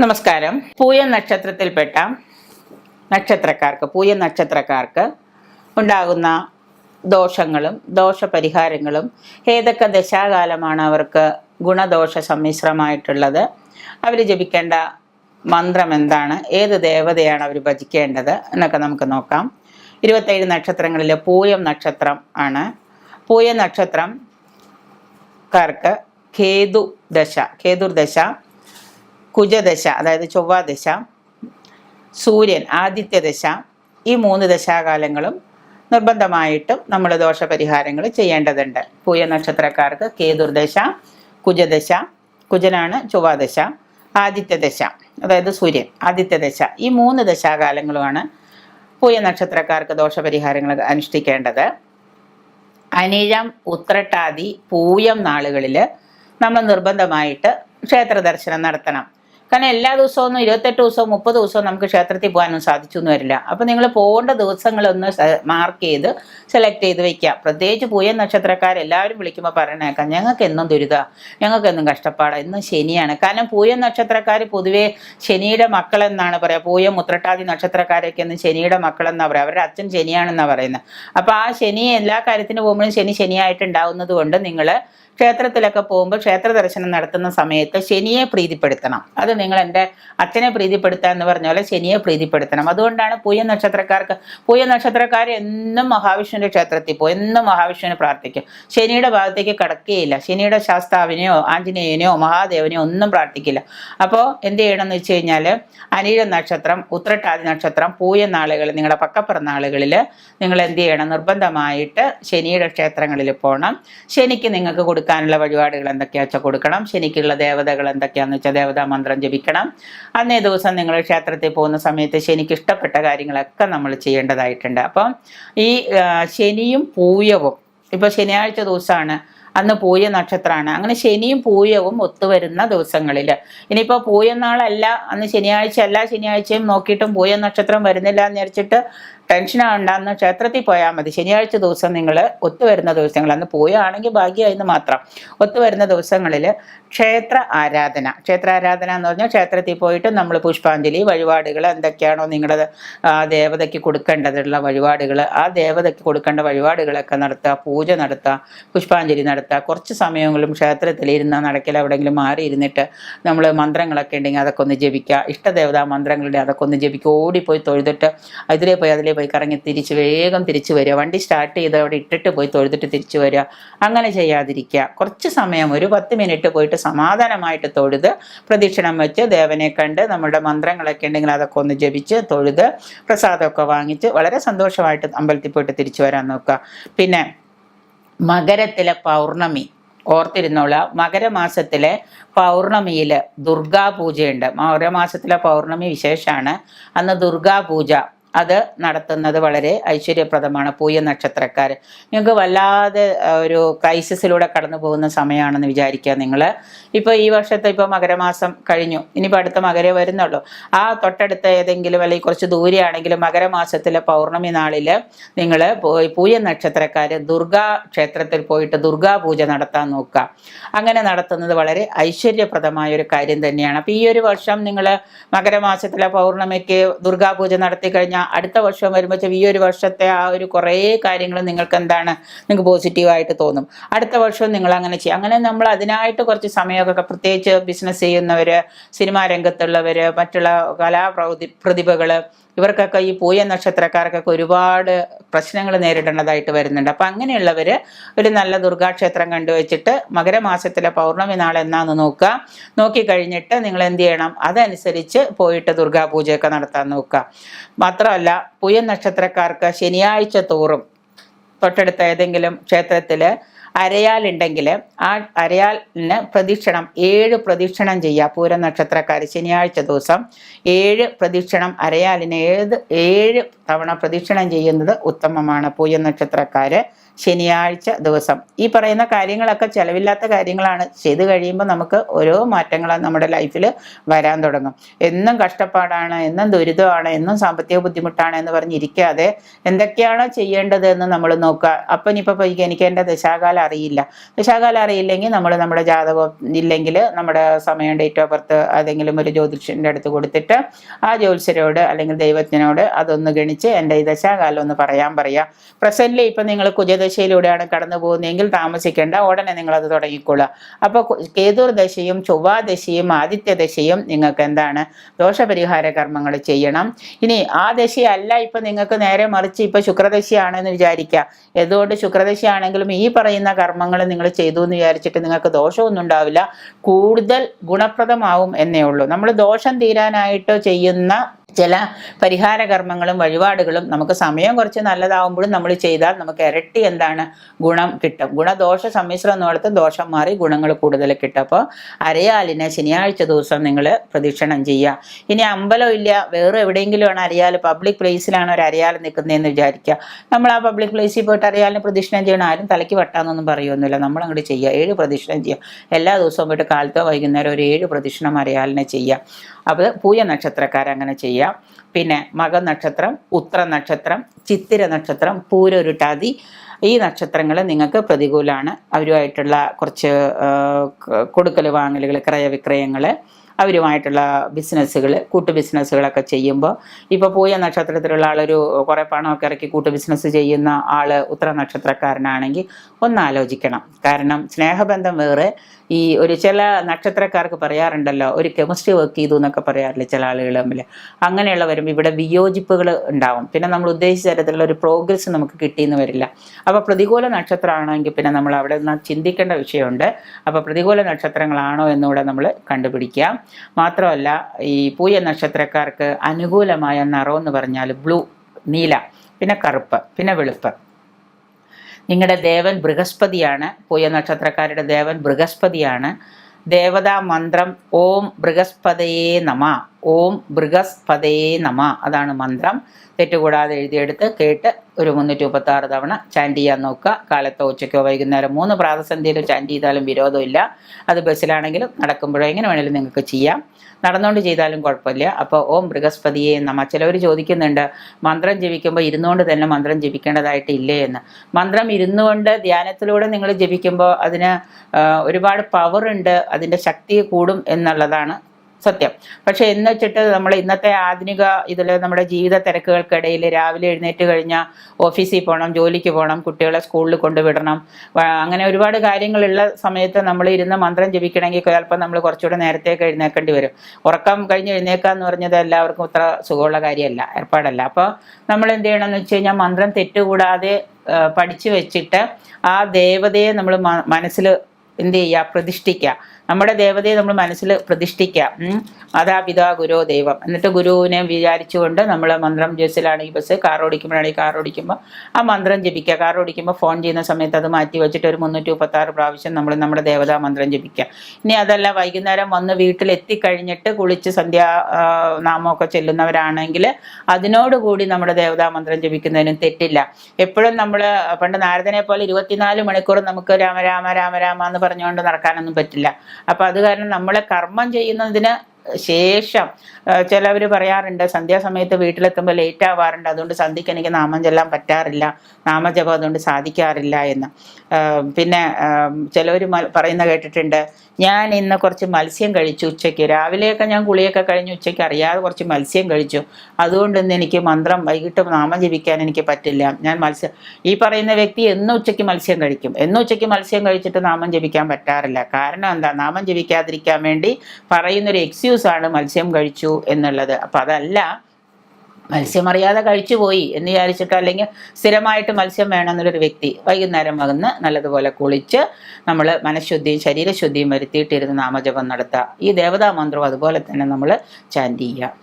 നമസ്കാരം. പൂയ നക്ഷത്രത്തിൽപ്പെട്ട നക്ഷത്രക്കാർക്ക് പൂയ നക്ഷത്രക്കാർക്ക് ഉണ്ടാകുന്ന ദോഷങ്ങളും ദോഷപരിഹാരങ്ങളും ഏതൊക്കെ ദശാകാലമാണ് അവർക്ക് ഗുണദോഷ സമ്മിശ്രമായിട്ടുള്ളത്? അവർ ജപിക്കേണ്ട മന്ത്രം എന്താണ്? ഏത് ദേവതയാണ് അവർ ഭജിക്കേണ്ടത്? എന്നൊക്കെ നമുക്ക് നോക്കാം. ഇരുപത്തേഴ് നക്ഷത്രങ്ങളിൽ പൂയം നക്ഷത്രം ആണ്. പൂയ നക്ഷത്രം കാർക്ക് കേതു ദശ കേതുർദശ കുജദശ അതായത് ചൊവ്വാദശ സൂര്യൻ ആദിത്യദശ ഈ മൂന്ന് ദശാകാലങ്ങളും നിർബന്ധമായിട്ടും നമ്മൾ ദോഷപരിഹാരങ്ങൾ ചെയ്യേണ്ടതുണ്ട്. പൂയ നക്ഷത്രക്കാർക്ക് കേതുർദശ കുജദശ കുജനാണ് ചൊവ്വാദശ ആദിത്യദശ അതായത് സൂര്യൻ ആദിത്യദശ ഈ മൂന്ന് ദശാകാലങ്ങളുമാണ് പൂയ നക്ഷത്രക്കാർക്ക് ദോഷപരിഹാരങ്ങൾ അനുഷ്ഠിക്കേണ്ടത്. അനിഴം ഉത്രട്ടാതി പൂയം നാളുകളിൽ നമ്മൾ നിർബന്ധമായിട്ട് ക്ഷേത്ര ദർശനം നടത്തണം. കാരണം എല്ലാ ദിവസവും ഇരുപത്തെട്ട് ദിവസവും മുപ്പത് ദിവസവും നമുക്ക് ക്ഷേത്രത്തിൽ പോകാനൊന്നും സാധിച്ചു എന്ന് വരില്ല. അപ്പം നിങ്ങൾ പോകേണ്ട ദിവസങ്ങളൊന്ന് മാർക്ക് ചെയ്ത് സെലക്ട് ചെയ്ത് വെക്കുക പ്രത്യേകിച്ച് പൂയ നക്ഷത്രക്കാർ എല്ലാവരും വിളിക്കുമ്പോൾ പറയണേക്കാം ഞങ്ങൾക്ക് എന്നും ദുരിത ഞങ്ങൾക്ക് എന്നും കഷ്ടപ്പാടാണ് എന്നും ശനിയാണ്. കാരണം പൂയ നക്ഷത്രക്കാർ പൊതുവേ ശനിയുടെ മക്കളെന്നാണ് പറയുക പൂയ മുത്രട്ടാതി നക്ഷത്രക്കാരൊക്കെ ഒന്ന് ശനിയുടെ മക്കളെന്നാണ് പറയുക അവരുടെ അച്ഛൻ ശനിയാണെന്നാണ് പറയുന്നത് അപ്പോൾ ആ ശനി എല്ലാ കാര്യത്തിന് പോകുമ്പോഴും ശനി ശനിയായിട്ടുണ്ടാവുന്നത് കൊണ്ട് നിങ്ങൾ ക്ഷേത്രത്തിലൊക്കെ പോകുമ്പോൾ ക്ഷേത്ര ദർശനം നടത്തുന്ന സമയത്ത് ശനിയെ പ്രീതിപ്പെടുത്തണം. അത് നിങ്ങൾ എന്റെ അച്ഛനെ പ്രീതിപ്പെടുത്തുക എന്ന് പറഞ്ഞ പോലെ ശനിയെ പ്രീതിപ്പെടുത്തണം. അതുകൊണ്ടാണ് പൂയ നക്ഷത്രക്കാർക്ക് പൂയ നക്ഷത്രക്കാർ എന്നും മഹാവിഷ്ണുവിന്റെ ക്ഷേത്രത്തിൽ പോകും എന്നും മഹാവിഷ്ണുവിനെ പ്രാർത്ഥിക്കും. ശനിയുടെ ഭാഗത്തേക്ക് കടക്കുകയില്ല ശനിയുടെ ശാസ്താവിനെയോ ആഞ്ജനേയനെയോ മഹാദേവനെയോ ഒന്നും പ്രാർത്ഥിക്കില്ല. അപ്പോൾ എന്ത് ചെയ്യണമെന്ന് വെച്ച് കഴിഞ്ഞാൽ അനിഴ നക്ഷത്രം ഉത്രട്ടാതി നക്ഷത്രം പൂയ നാളുകൾ നിങ്ങളുടെ പക്കപ്പിറന്നാളുകളിൽ നിങ്ങൾ എന്ത് ചെയ്യണം? നിർബന്ധമായിട്ട് ശനിയുടെ ക്ഷേത്രങ്ങളിൽ പോകണം ശനിക്ക് നിങ്ങൾക്ക് കൊടുക്കാനുള്ള വഴിപാടുകൾ എന്തൊക്കെയാണെന്ന് വെച്ചാൽ കൊടുക്കണം. ശനിക്കുള്ള ദേവതകൾ എന്തൊക്കെയാണെന്ന് വെച്ചാൽ ദേവതാ മന്ത്രം ജപിക്കണം അന്നേ ദിവസം നിങ്ങൾ ക്ഷേത്രത്തിൽ പോകുന്ന സമയത്ത് ശനിക്ക് ഇഷ്ടപ്പെട്ട കാര്യങ്ങളൊക്കെ നമ്മൾ ചെയ്യേണ്ടതായിട്ടുണ്ട്. അപ്പം ഈ ശനിയും പൂയവും ഇപ്പോൾ ശനിയാഴ്ച ദിവസമാണ് അന്ന് പൂയ നക്ഷത്രമാണ്. അങ്ങനെ ശനിയും പൂയവും ഒത്തുവരുന്ന ദിവസങ്ങളിൽ ഇനിയിപ്പോൾ പൂയനാളല്ല അന്ന് ശനിയാഴ്ച അല്ല ശനിയാഴ്ചയും നോക്കിയിട്ടും പൂയ നക്ഷത്രം വരുന്നില്ല എന്ന് വിചാരിച്ചിട്ട് ടെൻഷൻ ആവണ്ടെന്ന് ക്ഷേത്രത്തിൽ പോയാൽ മതി. ശനിയാഴ്ച ദിവസം നിങ്ങൾ ഒത്തുവരുന്ന ദിവസങ്ങൾ അന്ന് പോയാണെങ്കിൽ ഭാഗ്യമായിരുന്നു മാത്രം. ഒത്തുവരുന്ന ദിവസങ്ങളിൽ ക്ഷേത്ര ആരാധന. ക്ഷേത്ര ആരാധന എന്ന് പറഞ്ഞാൽ ക്ഷേത്രത്തിൽ പോയിട്ട് നമ്മൾ പുഷ്പാഞ്ജലി വഴിപാടുകൾ എന്തൊക്കെയാണോ നിങ്ങളുടെ ദേവതയ്ക്ക് കൊടുക്കേണ്ടതുള്ള വഴിപാടുകൾ ആ ദേവതയ്ക്ക് കൊടുക്കേണ്ട വഴിപാടുകളൊക്കെ നടത്തുക പൂജ നടത്തുക പുഷ്പാഞ്ജലി നടത്തുക. കുറച്ച് സമയങ്ങളും ക്ഷേത്രത്തിൽ ഇരുന്ന നടക്കൽ എവിടെയെങ്കിലും മാറി ഇരുന്നിട്ട് നമ്മൾ മന്ത്രങ്ങളൊക്കെ ഉണ്ടെങ്കിൽ അതൊക്കെ ഒന്ന് ജപിക്കുക. ഇഷ്ടദേവതാ മന്ത്രങ്ങളുടെ അതൊക്കെ ഒന്ന് ജപിക്കുക. ഓടിപ്പോയി തൊഴുതിട്ട് അതിലേ പോയി അതിലേ കറങ്ങി തിരിച്ച് വേഗം തിരിച്ചു വരിക. വണ്ടി സ്റ്റാർട്ട് ചെയ്ത് അവിടെ ഇട്ടിട്ട് പോയി തൊഴുതിട്ട് തിരിച്ചു വരിക. അങ്ങനെ ചെയ്യാതിരിക്കുക. കുറച്ച് സമയം ഒരു പത്ത് മിനിറ്റ് പോയിട്ട് സമാധാനമായിട്ട് തൊഴുത് പ്രദക്ഷിണം വെച്ച് ദേവനെ കണ്ട് നമ്മുടെ മന്ത്രങ്ങളൊക്കെ ഉണ്ടെങ്കിൽ അതൊക്കെ ഒന്ന് ജപിച്ച് തൊഴുത് പ്രസാദമൊക്കെ വാങ്ങിച്ച് വളരെ സന്തോഷമായിട്ട് അമ്പലത്തിൽ പോയിട്ട് തിരിച്ചു വരാൻ നോക്കുക. പിന്നെ മകരത്തിലെ പൗർണമി. ഓർത്തിരുന്നോള മകരമാസത്തിലെ പൗർണമിയിൽ ദുർഗാപൂജയുണ്ട്. മകരമാസത്തിലെ പൗർണമി വിശേഷമാണ്. അന്ന് ദുർഗാപൂജ. അത് നടത്തുന്നത് വളരെ ഐശ്വര്യപ്രദമാണ്. പൂയ നക്ഷത്രക്കാർ നിങ്ങൾക്ക് വല്ലാതെ ഒരു ക്രൈസിസിലൂടെ കടന്നു പോകുന്ന സമയമാണെന്ന് വിചാരിക്കുക നിങ്ങൾ ഇപ്പോൾ ഈ വർഷത്തെ ഇപ്പോൾ മകരമാസം കഴിഞ്ഞു. ഇനിയിപ്പോൾ അടുത്ത മകരം വരുന്നുള്ളൂ. ആ തൊട്ടടുത്ത ഏതെങ്കിലും അല്ലെങ്കിൽ കുറച്ച് ദൂരെയാണെങ്കിലും മകരമാസത്തിലെ പൗർണമി നാളിൽ നിങ്ങൾ പൂയ നക്ഷത്രക്കാർ ദുർഗാ ക്ഷേത്രത്തിൽ പോയിട്ട് ദുർഗാ പൂജ നടത്താൻ നോക്കുക. അങ്ങനെ നടത്തുന്നത് വളരെ ഐശ്വര്യപ്രദമായ ഒരു കാര്യം തന്നെയാണ്. അപ്പോൾ ഈ ഒരു വർഷം നിങ്ങൾ മകരമാസത്തിലെ പൗർണമിക്ക് ദുർഗാ പൂജ നടത്തി കഴിഞ്ഞാൽ അടുത്ത വർഷം വരുമ്പോൾ ഈ ഒരു വർഷത്തെ ആ ഒരു കുറേ കാര്യങ്ങൾ നിങ്ങൾക്ക് എന്താണ് നിങ്ങൾക്ക് പോസിറ്റീവായിട്ട് തോന്നും. അടുത്ത വർഷം നിങ്ങൾ അങ്ങനെ ചെയ്യും. അങ്ങനെ നമ്മൾ അതിനായിട്ട് കുറച്ച് സമയമൊക്കെ പ്രത്യേകിച്ച് ബിസിനസ് ചെയ്യുന്നവർ സിനിമാ രംഗത്തുള്ളവർ മറ്റുള്ള കലാപ്രതി പ്രതിഭകൾ ഇവർക്കൊക്കെ ഈ പൂയ നക്ഷത്രക്കാർക്കൊക്കെ ഒരുപാട് പ്രശ്നങ്ങൾ നേരിടേണ്ടതായിട്ട് വരുന്നുണ്ട്. അപ്പം അങ്ങനെയുള്ളവർ ഒരു നല്ല ദുർഗാക്ഷേത്രം കണ്ടുവച്ചിട്ട് മകരമാസത്തിലെ പൗർണമി നാൾ എന്നാന്ന് നോക്കുക. നോക്കിക്കഴിഞ്ഞിട്ട് നിങ്ങൾ എന്ത് ചെയ്യണം? അതനുസരിച്ച് പോയിട്ട് ദുർഗാപൂജയൊക്കെ നടത്താൻ നോക്കുക. മാത്രമല്ല പൂയ നക്ഷത്രക്കാർക്ക് ശനിയാഴ്ച തോറും തൊട്ടടുത്ത ഏതെങ്കിലും ക്ഷേത്രത്തിൽ അരയാലുണ്ടെങ്കിൽ ആ അരയാലിന് പ്രദക്ഷിണം ഏഴ് പ്രദക്ഷിണം ചെയ്യുക പൂര നക്ഷത്രക്കാർ ശനിയാഴ്ച ദിവസം ഏഴ് പ്രദക്ഷിണം അരയാലിന് ഏത് ഏഴ് തവണ പ്രദക്ഷിണം ചെയ്യുന്നത് ഉത്തമമാണ്. പൂയ നക്ഷത്രക്കാര് ശനിയാഴ്ച ദിവസം. ഈ പറയുന്ന കാര്യങ്ങളൊക്കെ ചിലവില്ലാത്ത കാര്യങ്ങളാണ്. ചെയ്തു കഴിയുമ്പോൾ നമുക്ക് ഓരോ മാറ്റങ്ങളാണ് നമ്മുടെ ലൈഫിൽ വരാൻ തുടങ്ങും. എന്നും കഷ്ടപ്പാടാണ് എന്നും ദുരിതമാണ് എന്നും സാമ്പത്തിക ബുദ്ധിമുട്ടാണ് എന്ന് പറഞ്ഞിരിക്കാതെ എന്തൊക്കെയാണോ ചെയ്യേണ്ടത് എന്ന് നമ്മൾ നോക്കുക അപ്പം ഇനിയിപ്പോൾ പോയി എനിക്ക് എന്റെ ദശാകാലം അറിയില്ല. ദശാകാലം അറിയില്ലെങ്കിൽ നമ്മൾ നമ്മുടെ ജാതകം ഇല്ലെങ്കിൽ നമ്മുടെ സമയം ഡേറ്റ് ഓഫ് ബർത്ത് ഏതെങ്കിലും ഒരു ജ്യോതിഷന്റെ അടുത്ത് കൊടുത്തിട്ട് ആ ജ്യോതിഷരോട് അല്ലെങ്കിൽ ദൈവത്തിനോട് അതൊന്ന് ഗണിച്ച് എന്റെ ഈ ദശാകാലം ഒന്ന് പറയാൻ പറയാം. പ്രസന്റ്ലി ഇപ്പം നിങ്ങൾ കുജദശയിലൂടെയാണ് കടന്നു പോകുന്നതെങ്കിൽ താമസിക്കേണ്ട ഉടനെ അത് തുടങ്ങിക്കൊള്ളുക അപ്പോൾ കേതുർ ദശയും ചൊവ്വാ ദശയും ആദിത്യ ദശയും നിങ്ങൾക്ക് എന്താണ്? ദോഷപരിഹാര കർമ്മങ്ങൾ ചെയ്യണം. ഇനി ആ ദശയല്ല ഇപ്പം നിങ്ങൾക്ക് നേരെ മറിച്ച് ഇപ്പം ശുക്രദശയാണെന്ന് വിചാരിക്കുക എന്തുകൊണ്ട് ശുക്രദശയാണെങ്കിലും ഈ പറയുന്ന കർമ്മങ്ങൾ നിങ്ങൾ ചെയ്തു എന്ന് വിചാരിച്ചിട്ട് നിങ്ങൾക്ക് ദോഷമൊന്നും ഉണ്ടാവില്ല. കൂടുതൽ ഗുണപ്രദമാവും എന്നേ ഉള്ളൂ. നമ്മൾ ദോഷം തീരാനായിട്ട് ചെയ്യുന്ന ചില പരിഹാര കർമ്മങ്ങളും വഴിപാടുകളും നമുക്ക് സമയം കുറച്ച് നല്ലതാവുമ്പോഴും നമ്മൾ ചെയ്താൽ നമുക്ക് ഇരട്ടി എന്താണ് ഗുണം കിട്ടും. ഗുണദോഷ സമ്മിശ്രം എന്നിടത്ത് ദോഷം മാറി ഗുണങ്ങൾ കൂടുതൽ കിട്ടും. അപ്പോൾ അരയാലിനെ ശനിയാഴ്ച ദിവസം നിങ്ങൾ പ്രദക്ഷിണം ചെയ്യുക. ഇനി അമ്പലം ഇല്ല വേറെ എവിടെയെങ്കിലും ആണ് അരയാൽ പബ്ലിക് പ്ലേസിലാണ് ഒരു അരയാൽ നിൽക്കുന്നതെന്ന് വിചാരിക്കുക. നമ്മൾ ആ പബ്ലിക് പ്ലേസിൽ പോയിട്ട് അരയാലിനെ പ്രദക്ഷിണം ചെയ്യണം. ആരും തലയ്ക്ക് വട്ടാന്നൊന്നും പറയുമൊന്നുമില്ല നമ്മൾ അങ്ങോട്ട് ചെയ്യുക. ഏഴ് പ്രദക്ഷിണം ചെയ്യുക. എല്ലാ ദിവസവും പോയിട്ട് കാലത്തോ വൈകുന്നേരം ഒരു ഏഴ് പ്രദക്ഷിണം അരയാലിനെ ചെയ്യുക. അപ്പോൾ പൂയ നക്ഷത്രക്കാരങ്ങനെ ചെയ്യാം. പിന്നെ മക നക്ഷത്രം ഉത്ര നക്ഷത്രം ചിത്തിര നക്ഷത്രം പൂരൊരുട്ടാതി ഈ നക്ഷത്രങ്ങൾ നിങ്ങൾക്ക് പ്രതികൂലമാണ്. അവരുമായിട്ടുള്ള കുറച്ച് കൊടുക്കൽ വാങ്ങലുകൾ ക്രയവിക്രയങ്ങൾ അവരുമായിട്ടുള്ള ബിസിനസ്സുകൾ കൂട്ടു ബിസിനസ്സുകളൊക്കെ ചെയ്യുമ്പോൾ ഇപ്പോൾ പൂയ നക്ഷത്രത്തിലുള്ള ആളൊരു കുറേ പണമൊക്കെ ഇറക്കി കൂട്ടു ബിസിനസ് ചെയ്യുന്ന ആൾ ഉത്തര നക്ഷത്രക്കാരനാണെങ്കിൽ ഒന്നാലോചിക്കണം. കാരണം സ്നേഹബന്ധം വേറെ. ഈ ഒരു ചില നക്ഷത്രക്കാർക്ക് പറയാറുണ്ടല്ലോ ഒരു കെമിസ്ട്രി വർക്ക് ചെയ്തു എന്നൊക്കെ പറയാറില്ല ചില ആളുകൾ തമ്മിൽ. അങ്ങനെയുള്ള വരുമ്പോൾ ഇവിടെ വിയോജിപ്പുകൾ ഉണ്ടാവും. പിന്നെ നമ്മൾ ഉദ്ദേശിച്ച തരത്തിലുള്ള ഒരു പ്രോഗ്രസ് നമുക്ക് കിട്ടിയെന്ന് വരില്ല. അപ്പോൾ പ്രതികൂല നക്ഷത്രമാണെങ്കിൽ പിന്നെ നമ്മൾ അവിടെ നിന്ന് ചിന്തിക്കേണ്ട വിഷയമുണ്ട്. അപ്പോൾ പ്രതികൂല നക്ഷത്രങ്ങളാണോ എന്നുകൂടെ നമ്മൾ കണ്ടുപിടിക്കുക മാത്രമല്ല ഈ പൂയ നക്ഷത്രക്കാർക്ക് അനുകൂലമായ നിറം എന്ന് പറഞ്ഞാൽ ബ്ലൂ നീല പിന്നെ കറുപ്പ് പിന്നെ വെളുപ്പ്. നിങ്ങളുടെ ദേവൻ ബൃഹസ്പതിയാണ് പൂയ നക്ഷത്രക്കാരുടെ ദേവൻ ബൃഹസ്പതിയാണ്. ദേവതാ മന്ത്രം ഓം ബൃഹസ്പതയേ നമ. ഓം ബൃഹസ്പതയേ നമ. അതാണ് മന്ത്രം. തെറ്റുകൂടാതെ എഴുതിയെടുത്ത് കേട്ട് ഒരു മുന്നൂറ്റി മുപ്പത്തി ആറ് തവണ ചാൻഡ് ചെയ്യാൻ നോക്കുക. കാലത്തോ ഉച്ചയ്ക്കോ വൈകുന്നേരം മൂന്ന് പ്രാതസന്ധ്യയിലും ചാൻഡ് ചെയ്താലും വിരോധമില്ല. അത് ബസ്സിലാണെങ്കിലും നടക്കുമ്പോഴോ എങ്ങനെ വേണമെങ്കിലും നിങ്ങൾക്ക് ചെയ്യാം. നടന്നുകൊണ്ട് ചെയ്താലും കുഴപ്പമില്ല. അപ്പോൾ ഓം ബൃഹസ്പതിയെ നമ്മ ചിലവർ ചോദിക്കുന്നുണ്ട് മന്ത്രം ജപിക്കുമ്പോൾ ഇരുന്നുകൊണ്ട് തന്നെ മന്ത്രം ജപിക്കേണ്ടതായിട്ട് ഇല്ലേ എന്ന്. മന്ത്രം ഇരുന്നുകൊണ്ട് ധ്യാനത്തിലൂടെ നിങ്ങൾ ജപിക്കുമ്പോൾ അതിന് ഒരുപാട് പവറുണ്ട് അതിന്റെ ശക്തി കൂടും എന്നുള്ളതാണ് സത്യം. പക്ഷെ എന്ന് വെച്ചിട്ട് നമ്മൾ ഇന്നത്തെ ആധുനിക ഇതിൽ നമ്മുടെ ജീവിത തിരക്കുകൾക്കിടയിൽ രാവിലെ എഴുന്നേറ്റ് കഴിഞ്ഞാൽ ഓഫീസിൽ പോകണം ജോലിക്ക് പോകണം കുട്ടികളെ സ്കൂളിൽ കൊണ്ടുവിടണം. അങ്ങനെ ഒരുപാട് കാര്യങ്ങളുള്ള സമയത്ത് നമ്മൾ ഇരുന്ന് മന്ത്രം ജപിക്കണമെങ്കിൽ ചിലപ്പോൾ നമ്മൾ കുറച്ചുകൂടെ നേരത്തേക്ക് എഴുന്നേക്കേണ്ടി വരും. ഉറക്കം കഴിഞ്ഞ് എഴുന്നേക്കുക എന്ന് പറഞ്ഞത് എല്ലാവർക്കും ഇത്ര സുഖമുള്ള കാര്യമല്ല ഏർപ്പാടല്ല. അപ്പോൾ നമ്മൾ എന്ത് ചെയ്യണമെന്ന് വെച്ച് കഴിഞ്ഞാൽ മന്ത്രം തെറ്റുകൂടാതെ പഠിച്ചു വെച്ചിട്ട് ആ ദേവതയെ നമ്മൾ മനസ്സിൽ എന്ത് ചെയ്യുക പ്രതിഷ്ഠിക്കുക. നമ്മുടെ ദേവതയെ നമ്മൾ മനസ്സിൽ പ്രതിഷ്ഠിക്കാം. മാതാപിതാ ഗുരു ദൈവം. എന്നിട്ട് ഗുരുവിനെ വിചാരിച്ചുകൊണ്ട് നമ്മൾ മന്ത്രം ജസ്സിലാണെങ്കിൽ ബസ്. കാർ ഓടിക്കുമ്പോഴാണെങ്കിൽ കാർ ഓടിക്കുമ്പോൾ ആ മന്ത്രം ജപിക്കുക. കാർ ഓടിക്കുമ്പോൾ ഫോൺ ചെയ്യുന്ന സമയത്ത് അത് മാറ്റി വെച്ചിട്ട് ഒരു മുന്നൂറ്റി മുപ്പത്തി ആറ് പ്രാവശ്യം നമ്മൾ നമ്മുടെ ദേവതാ മന്ത്രം ജപിക്കുക. ഇനി അതല്ല വൈകുന്നേരം വന്ന് വീട്ടിൽ എത്തിക്കഴിഞ്ഞിട്ട് കുളിച്ച് സന്ധ്യാ നാമമൊക്കെ ചെല്ലുന്നവരാണെങ്കിൽ അതിനോടുകൂടി നമ്മുടെ ദേവതാ മന്ത്രം ജപിക്കുന്നതിനും തെറ്റില്ല. എപ്പോഴും നമ്മൾ പണ്ട് നാരദനെ പോലെ ഇരുപത്തിനാല് മണിക്കൂർ നമുക്ക് രാമ രാമ രാമ രാമ എന്ന് പറഞ്ഞുകൊണ്ട് നടക്കാനൊന്നും പറ്റില്ല. അപ്പം അത് കാരണം നമ്മളെ കർമ്മം ചെയ്യുന്നതിന് ശേഷം ചിലവർ പറയാറുണ്ട് സന്ധ്യാസമയത്ത് വീട്ടിലെത്തുമ്പോൾ ലേറ്റ് ആവാറുണ്ട്. അതുകൊണ്ട് സന്ധ്യയ്ക്ക് എനിക്ക് നാമം ചെല്ലാൻ പറ്റാറില്ല. നാമജപം അതുകൊണ്ട് സാധിക്കാറില്ല എന്ന്. പിന്നെ ചിലവർ പറയുന്ന കേട്ടിട്ടുണ്ട് ഞാൻ ഇന്ന് കുറച്ച് മത്സ്യം കഴിച്ചു ഉച്ചയ്ക്ക്. രാവിലെയൊക്കെ ഞാൻ കുളിയൊക്കെ കഴിഞ്ഞ് ഉച്ചയ്ക്ക് അറിയാതെ കുറച്ച് മത്സ്യം കഴിച്ചു. അതുകൊണ്ട് ഇന്ന് എനിക്ക് മന്ത്രം വൈകിട്ട് നാമം ജപിക്കാൻ എനിക്ക് പറ്റില്ല. ഞാൻ മത്സ്യം ഈ പറയുന്ന വ്യക്തി എന്നും ഉച്ചയ്ക്ക് മത്സ്യം കഴിക്കും. എന്നും ഉച്ചയ്ക്ക് മത്സ്യം കഴിച്ചിട്ട് നാമം ജപിക്കാൻ പറ്റാറില്ല. കാരണം എന്താ? നാമം ജപിക്കാതിരിക്കാൻ വേണ്ടി പറയുന്നൊരു ആണ് മത്സ്യം കഴിച്ചു എന്നുള്ളത്. അപ്പം അതല്ല മത്സ്യം അറിയാതെ കഴിച്ചു പോയി എന്ന് വിചാരിച്ചിട്ട് അല്ലെങ്കിൽ സ്ഥിരമായിട്ട് മത്സ്യം വേണമെന്നുള്ളൊരു വ്യക്തി വൈകുന്നേരം വന്ന് നല്ലതുപോലെ കുളിച്ച് നമ്മൾ മനഃശുദ്ധിയും ശരീരശുദ്ധിയും വരുത്തിയിട്ടിരുന്ന് നാമജപം നടത്തുക ഈ ദേവതാ മന്ത്രം അതുപോലെ തന്നെ നമ്മൾ ചാൻഡ് ചെയ്യുക.